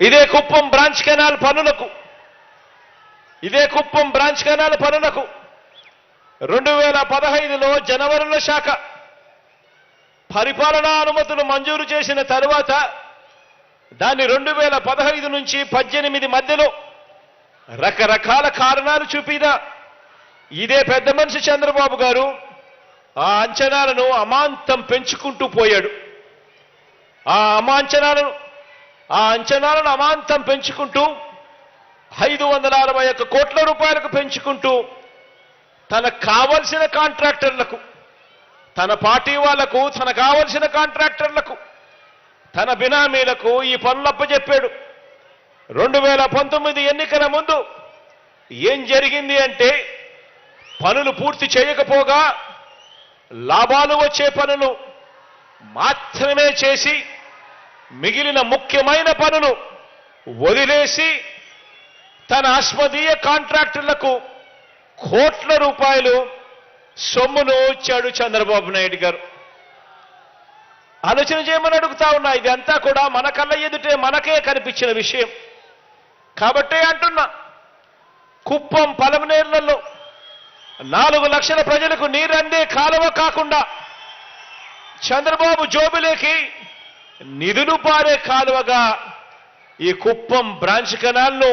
ఇదే Kuppam branch canal పనులకు. ఇదే కుప్పం బ్రాంచ్ కెనాల్ పనులకు. రెండు వేల పదహైదులో జనవరుల శాఖ. పరిపాలనా అనుమతులు మంజూరు చేసిన తరువాత దాన్ని రెండు వేల పదహైదు నుంచి పద్దెనిమిది మధ్యలో రకరకాల కారణాలు చూపిన. ఇదే పెద్ద మనిషి చంద్రబాబు గారు ఆ అంచనాలను అమాంతం పెంచుకుంటూ పోయాడు. ఆ అమాంచనాలను ఆ అంచనాలను అమాంతం పెంచుకుంటూ ఐదు వందల అరవై ఒక్క కోట్ల రూపాయలకు పెంచుకుంటూ తనకు కావలసిన కాంట్రాక్టర్లకు తన పార్టీ వాళ్ళకు తన కావలసిన కాంట్రాక్టర్లకు తన బినామీలకు ఈ పనులు చెప్పాడు. రెండు వేల పంతొమ్మిది ఎన్నికల ముందు ఏం జరిగింది అంటే పనులు పూర్తి చేయకపోగా లాభాలు వచ్చే పనులు మాత్రమే చేసి మిగిలిన ముఖ్యమైన పనులు వదిలేసి తన అస్మదీయ కాంట్రాక్టర్లకు కోట్ల రూపాయలు సొమ్మును ఇచ్చాడు చంద్రబాబు నాయుడు గారు. ఆలోచన చేయమని అడుగుతా ఉన్నా ఇదంతా కూడా మన కళ్ళ ఎదుటే మనకే కనిపించిన విషయం. కాబట్టే అంటున్నా కుప్పం పలమనేర్లలో నాలుగు లక్షల ప్రజలకు నీరందే కాలువ కాకుండా చంద్రబాబు జోబులేకి నిధులు పారే కాలువగా ఈ కుప్పం బ్రాంచ్ కెనాల్ను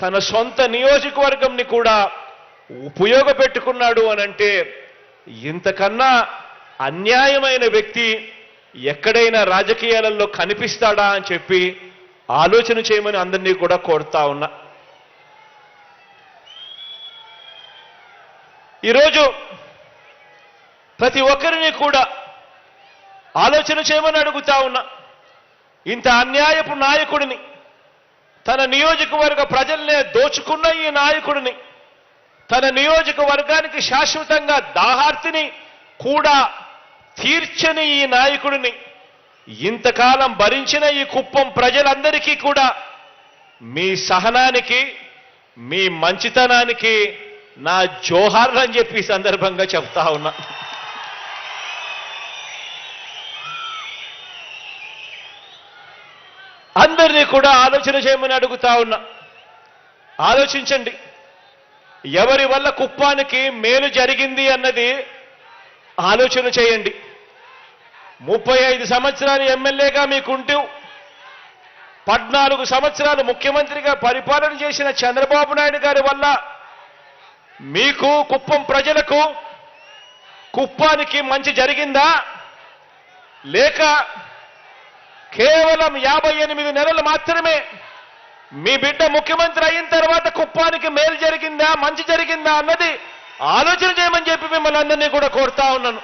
తన సొంత నియోజకవర్గంని కూడా ఉపయోగపెట్టుకున్నాడు అనంటే ఇంతకన్నా అన్యాయమైన వ్యక్తి ఎక్కడైనా రాజకీయాలలో కనిపిస్తాడా అని చెప్పి ఆలోచన చేయమని అందరినీ కూడా కోరుతా ఉన్నా. ఈరోజు ప్రతి ఒక్కరిని కూడా ఆలోచన చేయమని అడుగుతా ఉన్నా. ఇంత అన్యాయపు నాయకుడిని తన నియోజకవర్గ ప్రజల్నే దోచుకున్న ఈ నాయకుడిని తన నియోజకవర్గానికి శాశ్వతంగా దాహార్తిని కూడా తీర్చని ఈ నాయకుడిని ఇంతకాలం భరించిన ఈ కుప్పం ప్రజలందరికీ కూడా మీ సహనానికి మీ మంచితనానికి నా జోహార్లు అని చెప్పి సందర్భంగా చెప్తా ఉన్నా. అందరినీ కూడా ఆలోచన చేయమని అడుగుతా ఉన్నా. ఆలోచించండి. ఎవరి వల్ల కుప్పానికి మేలు జరిగింది అన్నది ఆలోచన చేయండి. ముప్పై ఐదు సంవత్సరాలు ఎమ్మెల్యేగా మీకుంటూ పద్నాలుగు సంవత్సరాలు ముఖ్యమంత్రిగా పరిపాలన చేసిన చంద్రబాబు నాయుడు గారి వల్ల మీకు కుప్పం ప్రజలకు కుప్పానికి మంచి జరిగిందా? లేక కేవలం యాభై ఎనిమిది నెలలు మాత్రమే. మీ బిడ్డ ముఖ్యమంత్రి అయిన తర్వాత కుప్పానికి మేలు జరిగిందా మంచి జరిగిందా అన్నది ఆలోచన చేయమని చెప్పి మిమ్మల్ని అందరినీ కూడా కోరుతా ఉన్నాను.